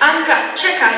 Anka, czekaj.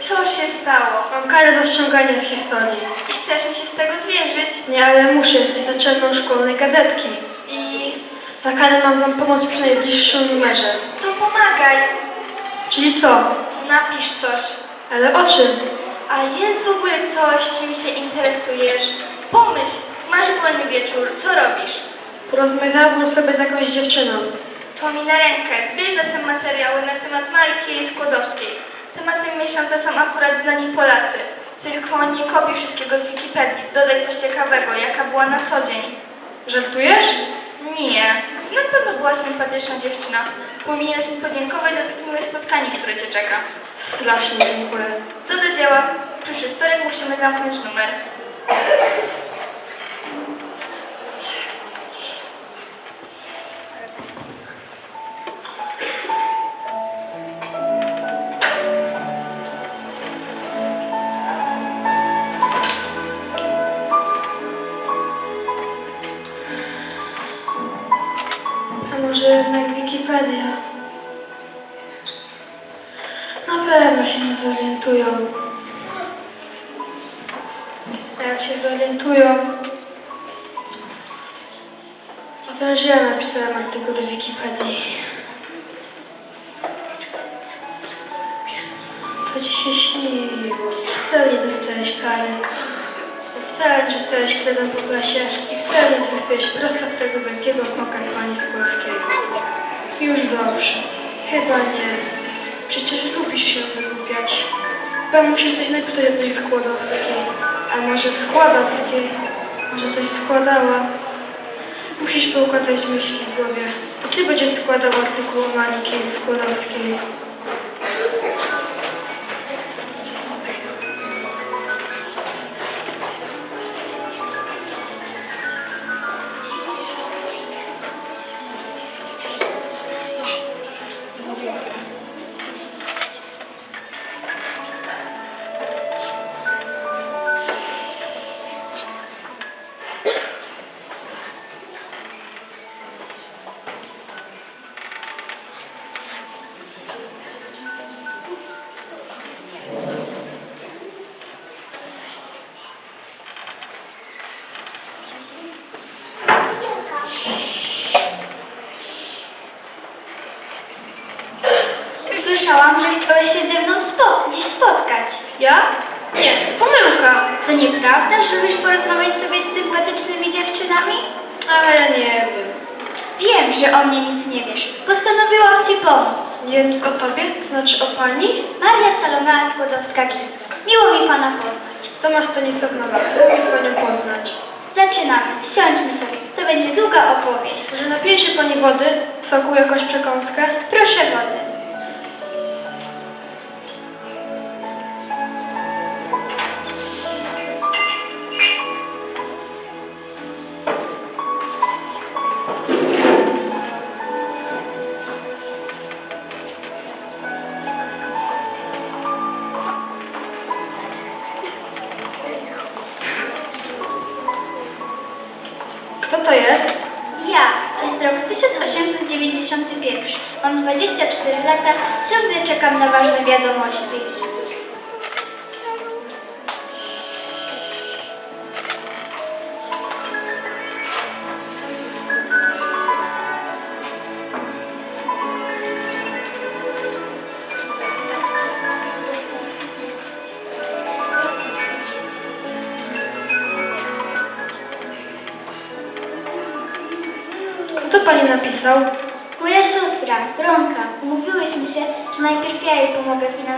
Co się stało? Mam karę za ściąganie z historii. I chcesz mi się z tego zwierzyć? Nie, ale muszę, jesteś naczelną szkolnej gazetki. I Za karę mam wam pomóc przy najbliższym numerze. to pomagaj. Czyli co? Napisz coś. Ale o czym? A jest w ogóle coś, czym się interesujesz? Pomyśl, masz wolny wieczór, co robisz? Porozmawiałabym sobie z jakąś dziewczyną. To mi na rękę. Zbierz zatem materiały na temat Marii Curie Skłodowskiej. Tematem miesiąca są akurat znani Polacy. Tylko nie kopiuj wszystkiego z Wikipedii. Dodaj coś ciekawego, jaka była na co dzień. Żartujesz? Nie, to na pewno była sympatyczna dziewczyna. Powinieneś mi podziękować za takie miłe spotkanie, które cię czeka. Strasznie dziękuję. To do dzieła. Przyszły wtorek musimy zamknąć numer. Może jednak Wikipedia? Na pewno się nie zorientują. A jak się zorientują, to też ja napisałem artykuł do Wikipedii. To ci się śniło. Wcale nie dostałeś kary. Wcale nie rzucałeś kredem po klasie nie trafiłeś prosto w tego wielkiego pani z Polskiego. Już dobrze. Chyba nie. Przecież lubisz się wygłupiać. Chyba musisz coś napisać o tej Skłodowskiej. A może Składowskiej? Może coś składała? Musisz poukładać myśli w głowie. To ty będziesz składał artykuł o Skłodowskiej. Pani? Maria Salomea Skłodowska-Kim. Miło mi pana poznać. Tomasz Stanisław Nowak, lubię panią poznać. Zaczynamy. Siądźmy sobie. To będzie długa opowieść. Może napije się pani wody, soku, jakąś przekąskę? Proszę wody.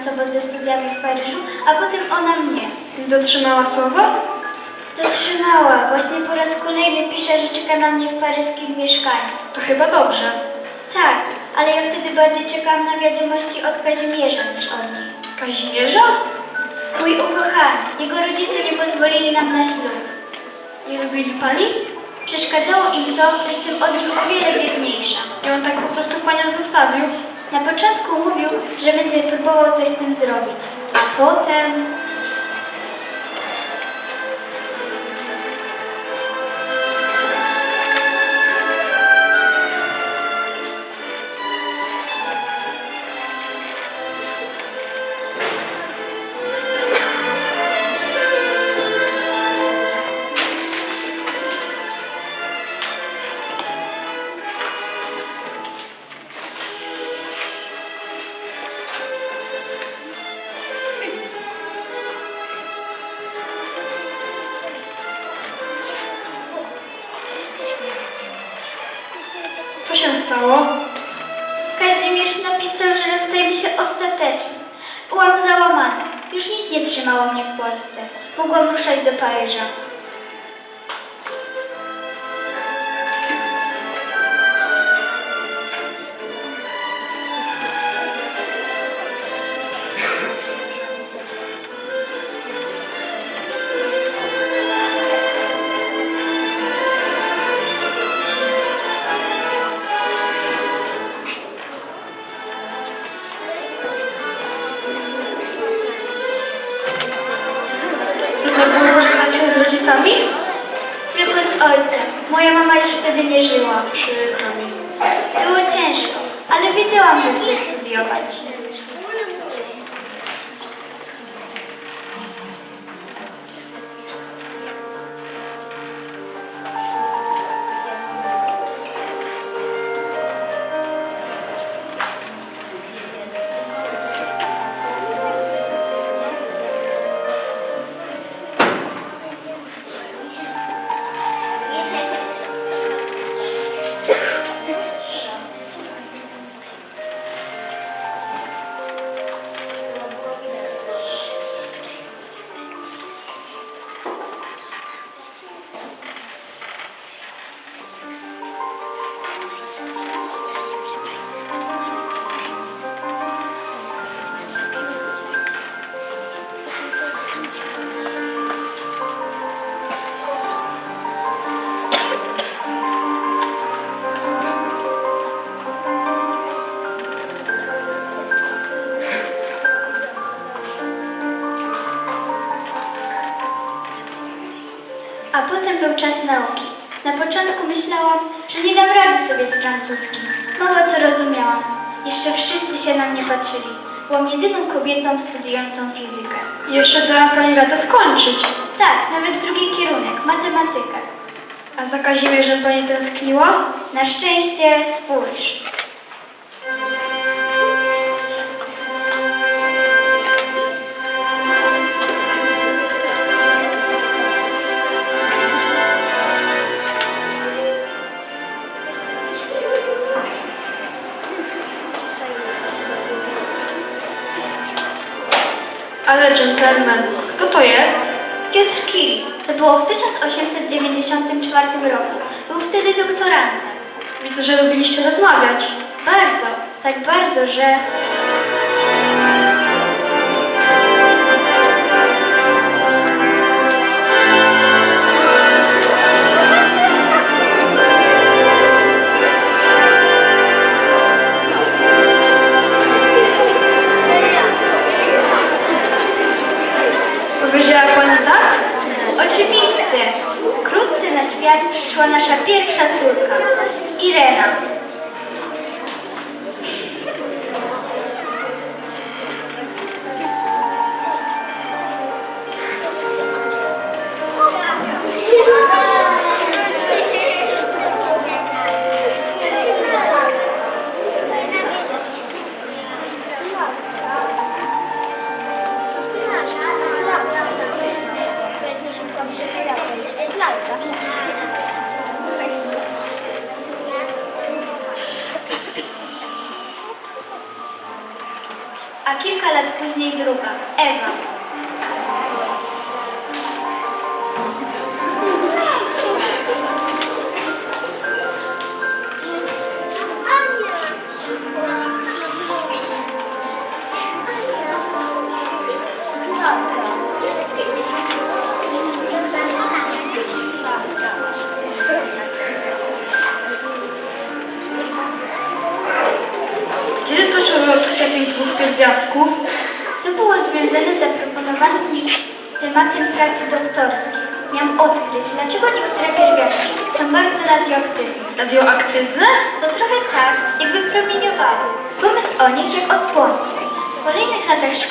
Finansowo ze studiami w Paryżu, a potem ona mnie. Dotrzymała słowa? Dotrzymała. Właśnie po raz kolejny pisze, że czeka na mnie w paryskim mieszkaniu. To chyba dobrze. Tak, ale ja wtedy bardziej czekałam na wiadomości od Kazimierza niż od niej. Kazimierza? Mój ukochany, jego rodzice nie pozwolili nam na ślub. Nie lubili pani? Przeszkadzało im to, że jestem od nich o wiele biedniejsza. I on tak po prostu panią zostawił? Na początku mówił, że będzie próbował coś z tym zrobić, a potem... nauki. Na początku myślałam, że nie dam rady sobie z francuskim. Mało co rozumiałam. Jeszcze wszyscy się na mnie patrzyli. Byłam jedyną kobietą studiującą fizykę. Jeszcze dała Pani radę skończyć. Tak, nawet drugi kierunek, matematykę. A za Kazimierzem Pani tęskniła? Na szczęście spójrz. Ale dżentelmen, kto to jest? Piotr Curie. To było w 1894 roku. Był wtedy doktorantem. Widzę, że lubiliście rozmawiać. Bardzo, tak bardzo, że...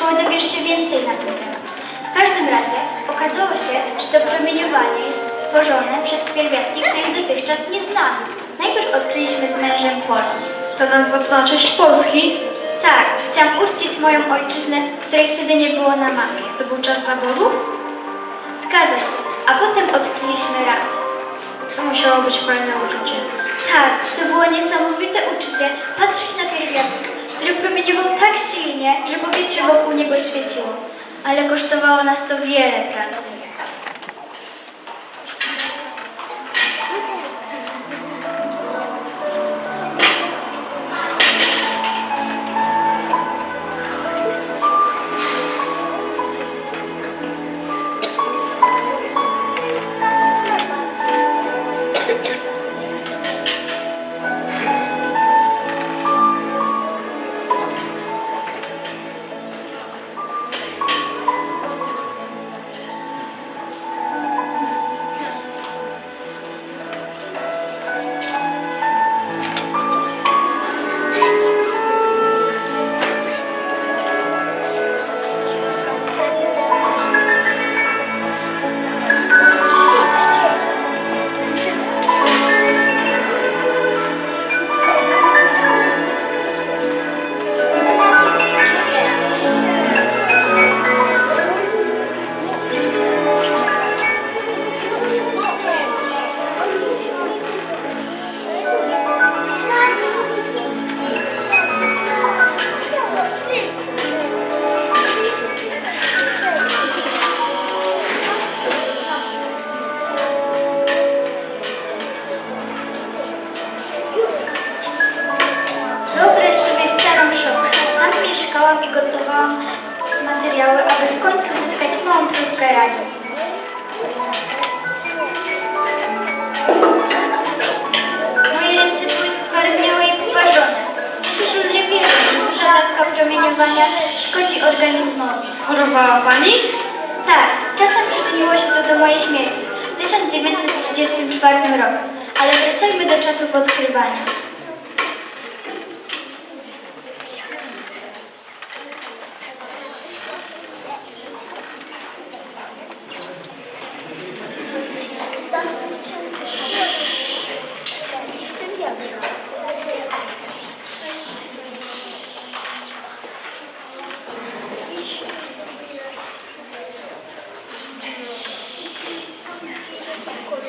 szkoły dowiesz się więcej na ten temat. W każdym razie okazało się, że to promieniowanie jest tworzone przez pierwiastki, których dotychczas nie znano. Najpierw odkryliśmy z mężem polem. Ta nazwa to na cześć Polski. Tak, chciałam uczcić moją ojczyznę, której wtedy nie było na mapie. To był czas zaborów? Zgadza się, a potem odkryliśmy rad. To musiało być fajne uczucie. Tak, to było niesamowite uczucie patrzeć na pierwiastek, który promieniował tak silnie, że powietrze wokół niego świeciło. Ale kosztowało nas to wiele pracy. Szkodzi organizmowi. Chorowała pani? Tak, z czasem przyczyniło się to do mojej śmierci w 1934 roku. Ale wracajmy do czasów odkrywania.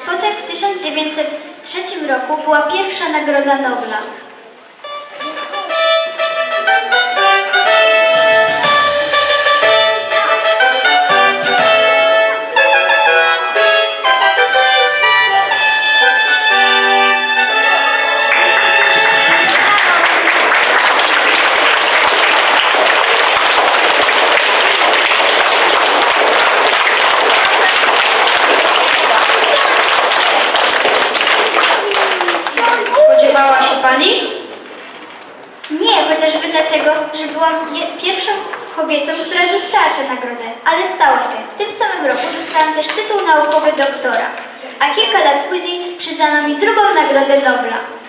Potem w 1903 roku była pierwsza Nagroda Nobla. Nie, chociażby dlatego, że byłam pierwszą kobietą, która dostała tę nagrodę. Ale stało się. W tym samym roku dostałam też tytuł naukowy doktora. A kilka lat później przyznano mi drugą Nagrodę Nobla.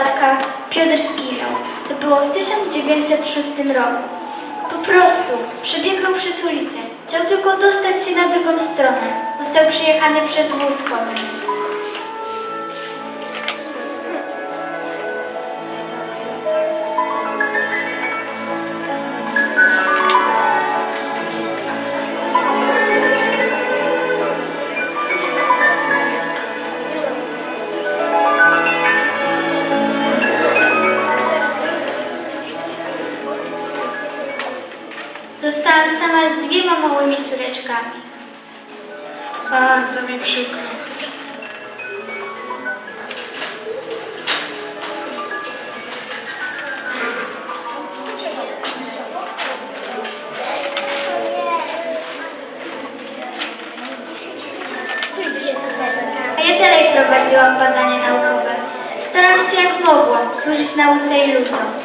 matka, Piotr zginął. To było w 1906 roku. Po prostu przebiegał przez ulicę. Chciał tylko dostać się na drugą stronę. Został przyjechany przez wóz konny. Zostałam sama z dwiema małymi córeczkami. Bardzo mi przykro. A ja dalej prowadziłam badania naukowe. Staram się jak mogłam służyć nauce i ludziom.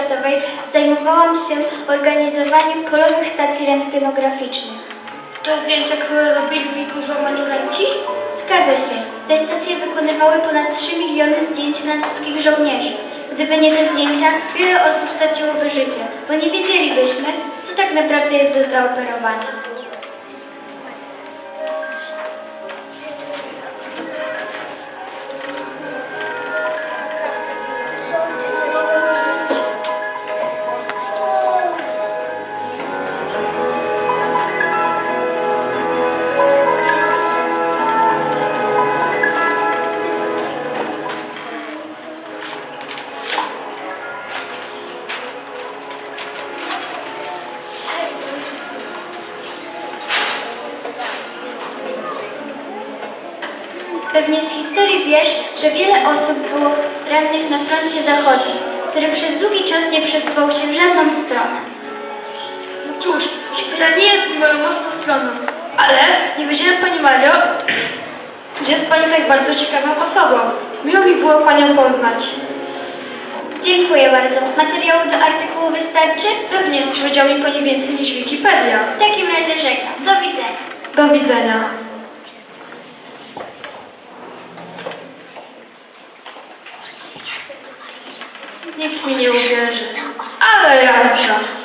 Światowej zajmowałam się organizowaniem polowych stacji rentgenograficznych. Te zdjęcia, które robili mi po złamaniu ręki? Zgadza się. Te stacje wykonywały ponad 3 miliony zdjęć francuskich żołnierzy. Gdyby nie te zdjęcia, wiele osób straciłoby życie, bo nie wiedzielibyśmy, co tak naprawdę jest do zaoperowania. Przez długi czas nie przesuwał się w żadną stronę. No cóż, historia nie jest moją mocną stroną. Ale nie wiedziałem Pani Mario, że jest Pani tak bardzo ciekawą osobą. Miło mi było Panią poznać. Dziękuję bardzo. Materiału do artykułu wystarczy? Pewnie powiedział mi Pani więcej niż Wikipedia. W takim razie żegnam. Do widzenia. Do widzenia. nikt mi nie uwierzy. Ale jazda!